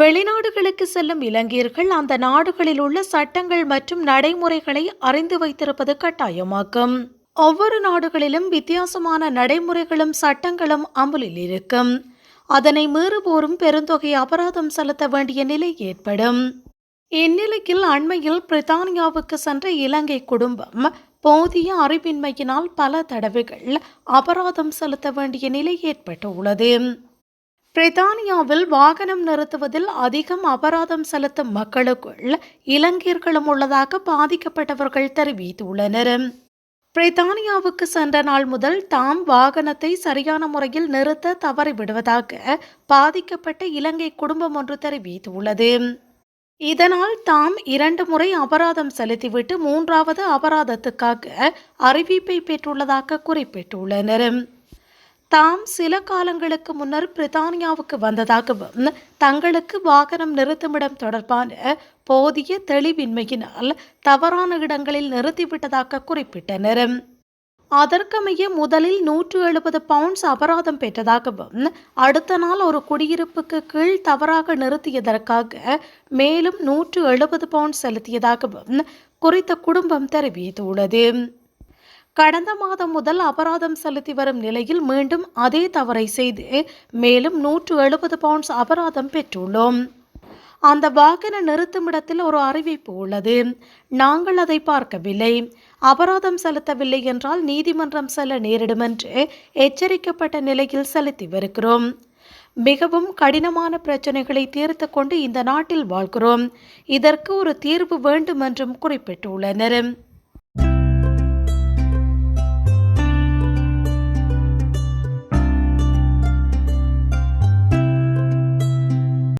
வெளிநாடுகளுக்கு செல்லும் இலங்கையர்கள் அந்த நாடுகளில் உள்ள சட்டங்கள் மற்றும் நடைமுறைகளை அறிந்து வைத்திருப்பது கட்டாயமாக்கும். ஒவ்வொரு நாடுகளிலும் வித்தியாசமான நடைமுறைகளும் சட்டங்களும் அமலில் இருக்கும். அதனை மீறுபோரும் பெருந்தொகை அபராதம் செலுத்த வேண்டிய நிலை ஏற்படும். இந்நிலையில் அண்மையில் பிரித்தானியாவுக்கு சென்ற இலங்கை குடும்பம் போதிய அறிவின்மையினால் பல தடவைகள் அபராதம் செலுத்த வேண்டிய நிலை ஏற்பட்டுள்ளது. பிரித்தானியாவில் வாகனம் நிறுத்துவதில் அதிகம் அபராதம் செலுத்தும் மக்களுக்குள் இலங்கையர்களும் உள்ளதாக பாதிக்கப்பட்டவர்கள் தெரிவித்துள்ளனர். பிரித்தானியாவுக்கு சென்ற நாள் முதல் தாம் வாகனத்தை சரியான முறையில் நிறுத்த தவறிவிடுவதாக பாதிக்கப்பட்ட இலங்கை குடும்பம் ஒன்று தெரிவித்துள்ளது. இதனால் தாம் இரண்டு முறை அபராதம் செலுத்திவிட்டு மூன்றாவது அபராதத்துக்காக அறிவிப்பை பெற்றுள்ளதாக குறிப்பிட்டுள்ளனர். தாம் சில காலங்களுக்கு முன்னர் பிரித்தானியாவுக்கு வந்ததாகவும் தங்களுக்கு வாகனம் நிறுத்துமிடம் தொடர்பான போதிய தெளிவின்மையினால் தவறான இடங்களில் நிறுத்திவிட்டதாக குறிப்பிட்டனர். அதற்கமைய முதலில் நூற்று எழுபது பவுண்ட்ஸ் அபராதம் பெற்றதாகவும் அடுத்த நாள் ஒரு குடியிருப்புக்கு கீழ் தவறாக நிறுத்தியதற்காக மேலும் நூற்று எழுபது பவுண்ட் செலுத்தியதாகவும் குறித்த குடும்பம் தெரிவித்துள்ளது. கடந்த மாதம் முதல் அபராதம் செலுத்தி வரும் நிலையில் மீண்டும் அதே தவறை செய்து மேலும் நூற்று எழுபது பவுண்ட்ஸ் அபராதம் பெற்றுள்ளோம். அந்த வாகன நிறுத்துமிடத்தில் ஒரு அறிவிப்பு உள்ளது. நாங்கள் அதை பார்க்கவில்லை. அபராதம் செலுத்தவில்லை என்றால் நீதிமன்றம் செல்ல நேரிடும் என்று எச்சரிக்கப்பட்ட நிலையில் செலுத்தி வருகிறோம் மிகவும் கடினமான பிரச்சனைகளை தீர்த்து கொண்டு இந்த நாட்டில் வாழ்கிறோம். இதற்கு ஒரு தீர்வு வேண்டும் என்றும் குறிப்பிட்டுள்ளனர்.